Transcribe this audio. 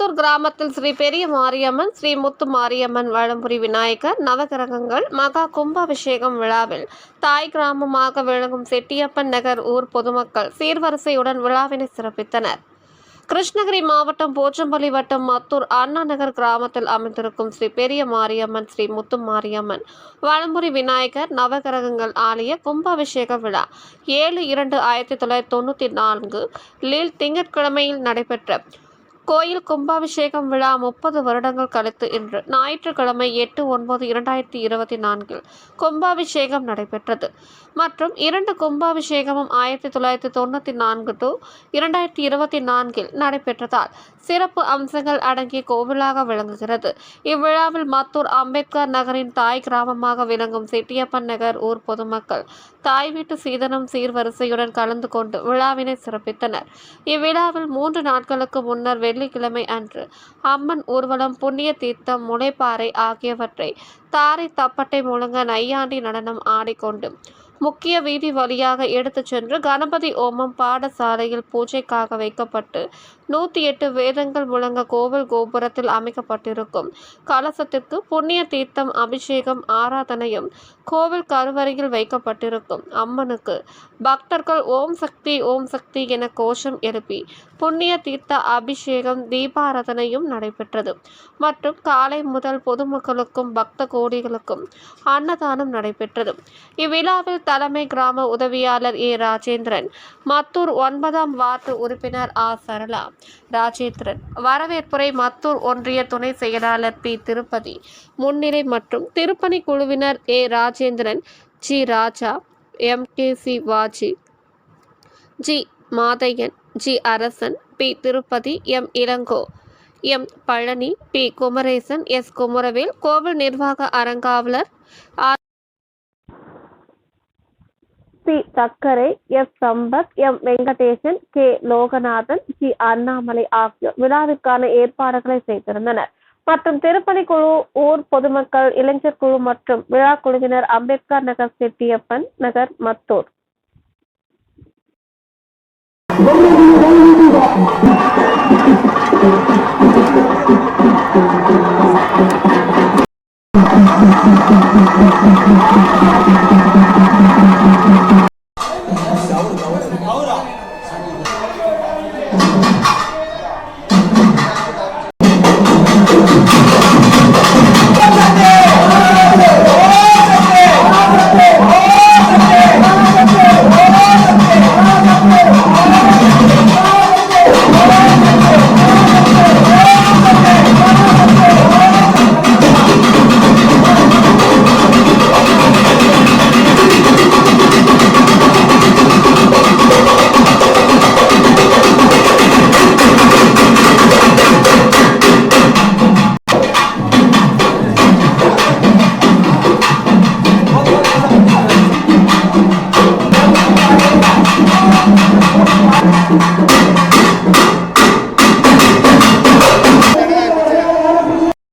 மாத்தூர் கிராமத்தில் ஸ்ரீ பெரிய மாரியம்மன் ஸ்ரீ முத்து மாரியம்மன் வளம்புரி விநாயகர் நவகிரகங்கள் மகா கும்பாபிஷேகம் விழாவில் தாய் கிராமமாக விளங்கும் செட்டியப்பன் நகர் ஊர் பொதுமக்கள் சீர்வரிசையுடன் விழாவினை சிறப்பித்தனர். கிருஷ்ணகிரி மாவட்டம் போச்சம்பள்ளி வட்டம் மத்தூர் அண்ணா நகர் கிராமத்தில் அமைந்திருக்கும் ஸ்ரீ பெரிய மாரியம்மன் ஸ்ரீ முத்து மாரியம்மன் வளம்புரி விநாயகர் நவகிரகங்கள் ஆலய கும்பாபிஷேக விழா ஏழு இரண்டு ஆயிரத்தி தொள்ளாயிரத்தி தொண்ணூற்றி நான்கு லீல் திங்கட்கிழமையில் நடைபெற்ற கோயில் கும்பாபிஷேகம் விழா முப்பது வருடங்கள் கழித்து இன்று. ஞாயிற்றுக்கிழமை எட்டு ஒன்பது இரண்டாயிரத்தி இருபத்தி நான்கில் கும்பாபிஷேகம் நடைபெற்றது. மற்றும் இரண்டு கும்பாபிஷேகமும் ஆயிரத்தி தொள்ளாயிரத்தி தொண்ணூற்றி நான்கு டு இரண்டாயிரத்தி இருபத்தி நான்கில் நடைபெற்றதால் சிறப்பு அம்சங்கள் அடங்கிய கோவிலாக விளங்குகிறது. இவ்விழாவில் மத்தூர் அம்பேத்கர் நகரின் தாய் கிராமமாக விளங்கும் செட்டியப்பன் நகர் ஊர் பொதுமக்கள் தாய் வீட்டு சீதனம் சீர்வரிசையுடன் கலந்து கொண்டு விழாவினை சிறப்பித்தனர். இவ்விழாவில் மூன்று நாட்களுக்கு முன்னர் வெள்ளிக்கிழமை அன்று. அம்மன் ஊர்வலம் புண்ணிய தீர்த்தம் முளைப்பாறை ஆகியவற்றை தாரை தப்பட்டை முழங்க நையாண்டி நடனம் ஆடிக்கொண்டு முக்கிய வீதி வழியாக எடுத்துச் சென்று கணபதி ஓமம் பாடசாலையில் பூஜைக்காக வைக்கப்பட்டு நூற்றி எட்டு வேதங்கள் முழங்க கோவில் கோபுரத்தில் அமைக்கப்பட்டிருக்கும். கலசத்திற்கு புண்ணிய தீர்த்தம் அபிஷேகம் ஆராதனையும் கோவில் கருவறையில் வைக்கப்பட்டிருக்கும். அம்மனுக்கு பக்தர்கள் ஓம் சக்தி ஓம் சக்தி என கோஷம் எழுப்பி புண்ணிய தீர்த்த அபிஷேகம் தீபாராதனையும் நடைபெற்றது. மற்றும் காலை முதல் பொதுமக்களுக்கும் பக்த கோடிகளுக்கும் அன்னதானம் நடைபெற்றது. இவ்விழாவில் தலைமை கிராம உதவியாளர் ஏ. ராஜேந்திரன் மத்தூர் ஒன்பதாம் வார்டு உறுப்பினர் ஆ. சரளா ராஜேந்திரன் வரவேற்புரை மத்தூர் ஒன்றிய துணை செயலாளர் பி. திருப்பதி முன்னிலை மற்றும் திருப்பணி குழுவினர் A. Rajendran G. Raja M. K. C. Vaji G. Mathaiyan G. Arasan P. Tirupati M. Ilango M. Palani P. Kumaresan S. Kumaravel கோவில் நிர்வாக அறங்காவலர் R. P தக்கரை F Sampath M Venkatesan K Loganathan G Annamalai ஆகியோர் விழாவிற்கான ஏற்பாடுகளை செய்திருந்தனர். மற்றும் திருப்பணி குழு ஊர் பொதுமக்கள் இளைஞர் குழு மற்றும் விழா குழுவினர் அம்பேத்கர் நகர் செட்டியப்பன் நகர் மத்தூர். Música